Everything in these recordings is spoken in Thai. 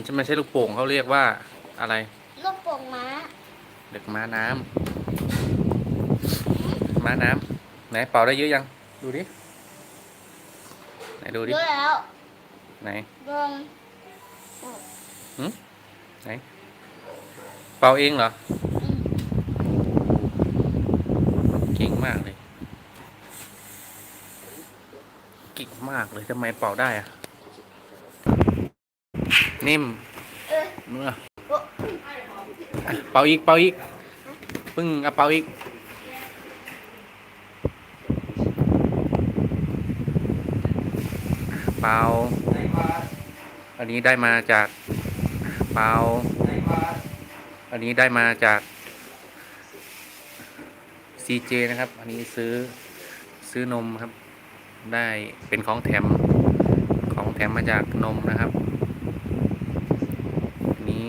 มันจะไม่ใช่ลูกโป่งเขาเรียกว่าอะไร ลูกโป่งม้า เด็กม้าน้ำม้าน้ำไหนเป่าได้เยอะยัง ดูดิ ไหนดูดิเยอะแล้วไหนเดินไหนเป่าเองเหรอ เก่งมากเลย เก่งมากเลยทำไมเป่าได้อะ นิ่มเออเมื่อโอ้อะเป่าอีกเป่าอีกปึ้งอะเป่าอีกเป่าอันนี้ได้มาจากเป่าอันนี้ได้มาจาก CJ นะครับ อันนี้ซื้อซื้อนมครับ ได้เป็นของแถมของแถมมาจากนมนะครับอันนี้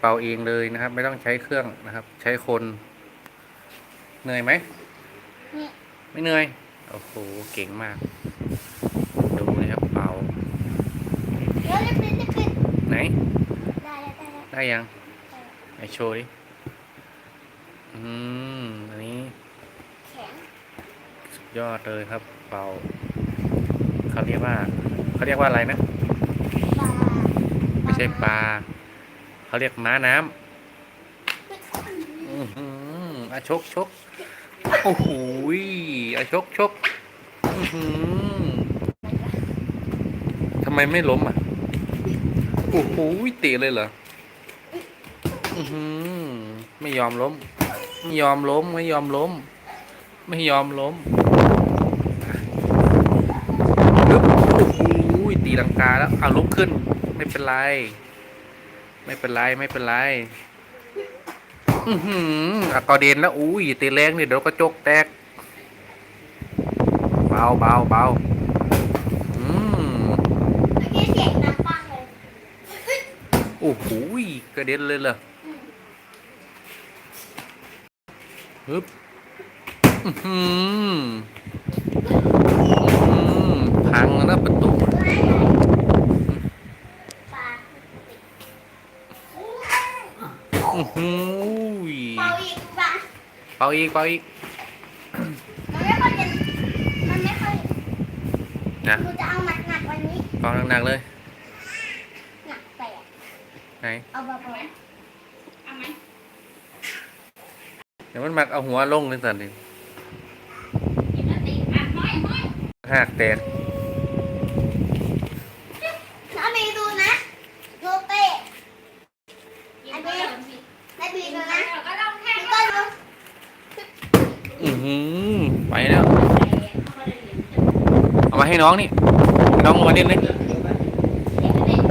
เป่าเองเลยนะครับ ไม่ต้องใช้เครื่องนะครับ ใช้คน เหนื่อยไหมนี่ไม่เหนื่อยโอ้โหเก่งมาก ดูนะครับเป่าแล้วรีบปิดรีบปิดไหนได้แล้วได้แล้วได้ยังไหนโชว์ดิอืมอันนี้แข็งสุดยอดเลยครับ เป่าเขาเรียกว่าเขาเรียกว่าอะไรนะปลาไม่ใช่ปลา เขาเรียกม้าน้ำอือหืออาชกชกโอ้โหยอาชกชกอือหือทำไมไม่ล้มอะ โอ้โหยเตะเลยเหรออือหือไม่ยอมล้ม ไม่ยอมล้ม ไม่ยอมล้ม ไม่ยอมล้มโอ้โหยตีลังกาแล้วเอาลุกขึ้น ไม่เป็นไร ไม่เป็นไรไม่เป็นไรอือหืออะกอเดนแล้วอุ้ยตีแรงนี่เดี๋ยวกระจกแตก เบาเบาเบาอืมเมื่อกี้เสียงดังปังเลยโอ้โหยกระเด็นเลยเหรอฮึบอื้อหืออื้อหือพังนะประ เป่าอีกเป่าอีกมันไม่ค่อยจะมันไม่ค่อยนะกูจะเอาหนักหนักๆวันนี้เป่าหนักๆเลยหนักแปดไหนเอาเบาๆเอาไหมเดี๋ยวมันมักเอาหัวลงเลยสันดิกินแล้วตีอะน้อยน้อยหักแตกน้าบีดูนะดูเป้ไอ้บีไอ้บีดูนะก็ต้องแค่ก็ดู อือไปแล้ว เอามาให้น้องนี่ น้องลงมาเล่นเลย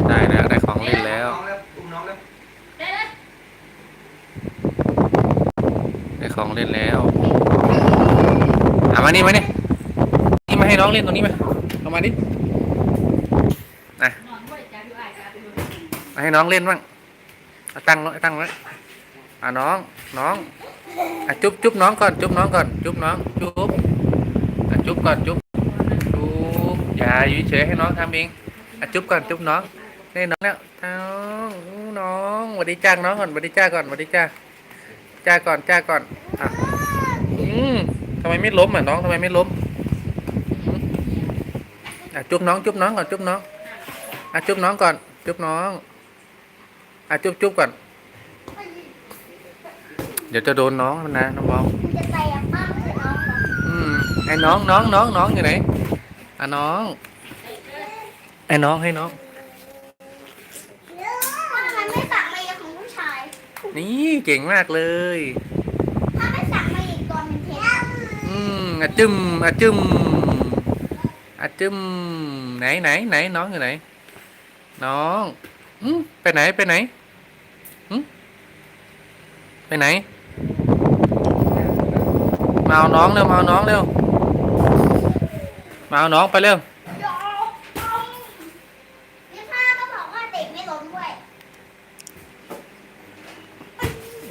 ได้แล้วได้ของเล่นแล้วได้ของเล่นแล้วเอามานี่มานี่นี่มาให้น้องเล่นตรงนี้มาเอามาดินะมาให้น้องเล่นบ้างตั้งเอาตั้งไว้อะน้องน้อง อะจุ๊บจุ๊บน้องก่อนจุ๊บน้องก่อนจุ๊บน้องจุ๊บอะจุ๊บก่อนจุ๊บจุ๊บอย่าอยู่เฉยให้น้องทำเองอะจุ๊บก่อนจุ๊บน้องให้น้องแล้วน้องน้องสวัสดีจ้าน้องก่อนสวัสดีจ้าก่อนสวัสดีจ้าจ้าก่อนจ้าก่อนอะอืมทำไมไม่ล้มอะน้องทำไมไม่ล้มอืมอะจุ๊บน้องจุ๊บน้องก่อนจุ๊บน้องอะจุ๊บน้องก่อนจุ๊บน้องอะจุ๊บจุ๊บก่อน เดี๋ยวจะโดนน้องนะน้องบอลมันจะแตกบ้างเลยน้องเหรออืมไอ้น้องน้องน้องน้องอยู่ไหนอะน้อง ไอ้น้องให้น้องถ้ามันไม่สั่งมาอีกของผู้ชาย นี่เก่งมากเลย ถ้าไม่สั่งมาอีกตัวเป็นเทนอืมอะจึมอะจึมอะจึมไหนไหนไหนน้องอยู่ไหน น้องอืมไปไหนไปไหนอืมไปไหน มาเอาน้องเร็วมาเอาน้องเร็วมาเอาน้องไปเร็วโยนี่พ่อก็บอกว่าเด็กไม่ล้มด้วย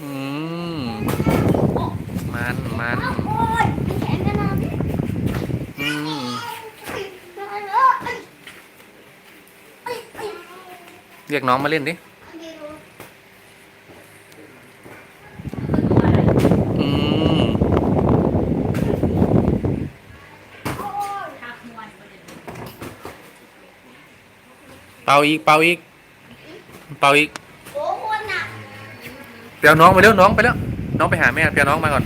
อืมมันมันโอ้ยมีแขนกันนะอืมเรียกน้องมาเล่นดิ ไม่รู้ อืม โอ้ย ทักมวนประเด็น เป่าอีก เป่าอีก เป่าอีกโอ้คนหนักเปียวน้องไปเร็วน้องไปแล้ว น้องไปหาแม่เปียวน้องมาก่อน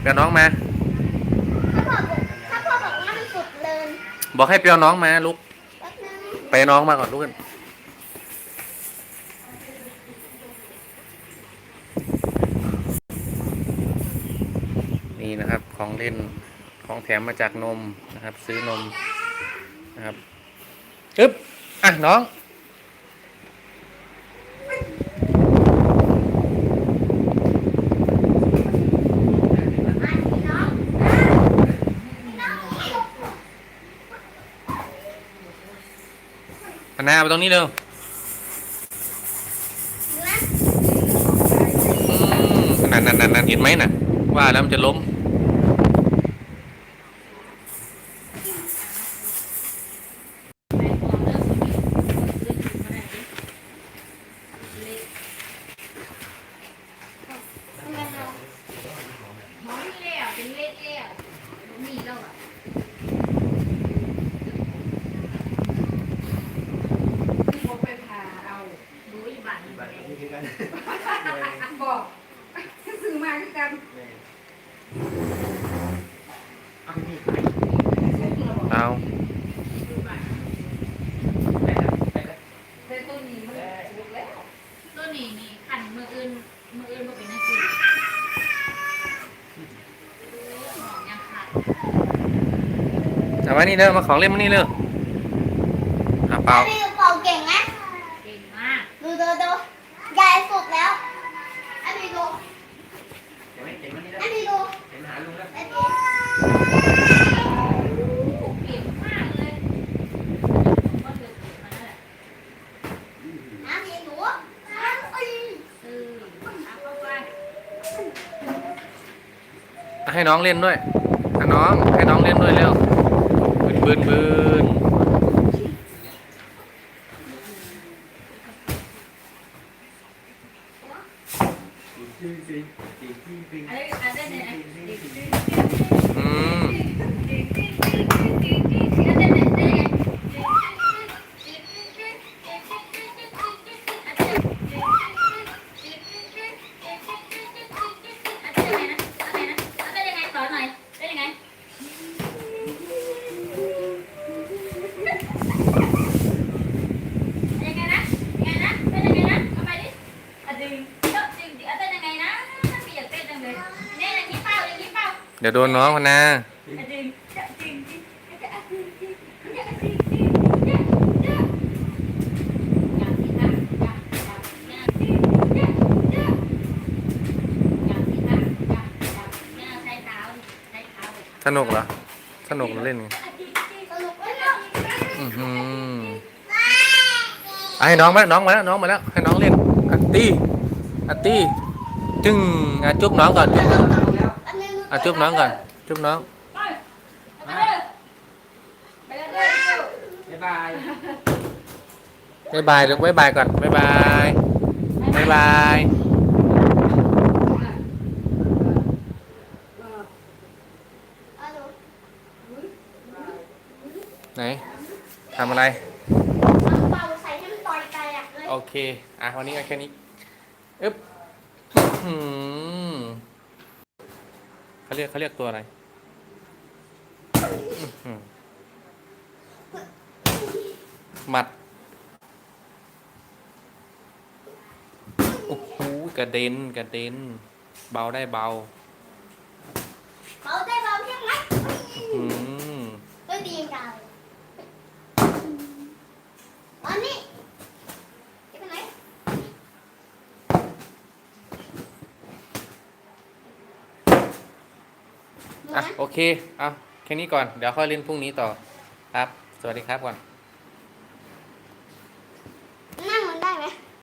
เปียวน้องมา ถ้าพ่อบอกถ้าพ่อบอกว่ามันสุดเลยบอกให้เปียวน้องมาลุกแป๊บนึงไปน้องมาก่อนลุกขึ้นนี่นะครับของเล่นของแถมมาจากนมนะครับ ซื้อนมนะครับ อึ๊บ อะน้องอะพี่น้องพี่น้าไปตรงนี้เร็วอืมนั่นนั่นนั่นนั่นเห็นไหมน่ะ ว่าแล้วมันจะล้ม ไปก่อนเริ่มคนนี้เล่นถึงมาได้ดิเละ ทำไมเรา หมอมีแล้วเป็นเละแล้วมีแล้วอะพี่บอกไปพาเอาดูอีบ้านนี่ไปบอกซื้อมาคือกัน เอา แต่ ต้นถูกแล้วตัวนี้นี่ขันมืออื่นมืออื่นมาเป็นนักสืบหองยังขาดเอามานี่เด้อมาของเล่นมานี่เร็วอะเปล่าพี่เป่าเก่งนะ เก่งมาก ดูดูดูใหญ่สุดแล้วไอ้พี่ดูไอ้พี่ดูไอ้พี่ เก่งมากเลยก็เดือดมาแล้วแหละ น้ำพี่ดูน้ำอุ้ย เออเอาเข้าไป อะ ให้น้องเล่นด้วยน้องให้น้องเล่นด้วยเร็วบืนบืน เนี่ยใช้เท้าใช้เท้าสนุกเหรอ สนุกเหรอเล่นไงสนุกไหมาะอือหืออะให้น้องมาน้องมาแล้วน้องมาแล้วให้น้องเล่นอะตีอะตีจึงจุ๊บน้องก่อน จุ๊บน้อง แป๊บนึง อ่ะจุ๊บน้องก่อนจุ๊บน้อง ไปไปเลยไปเลยเร็ว บ๊ายบาย บ๊ายบายลูกบ๊ายบายก่อนบ๊ายบายบ๊ายบาย เอาดู ไหนทำอะไร เอาเป่าใส่ให้มันต่อยไกลอ่ะเลย โอเค อ่ะวันนี้ก็แค่นี้อึ๊บอื้อหือ เขาเรียกเขาเรียกตัวอะไรอื้อหือหมัดโอ้โหกระเด็นกระเด็น เบาได้เบาเป่าได้เบาใช่ไหมอืมก็ดีจังตอนนี้จะไปไหนดู อะนะโอเคเอาแค่นี้ก่อนเดี๋ยวค่อยเล่นพรุ่งนี้ต่อครับ สวัสดีครับก่อน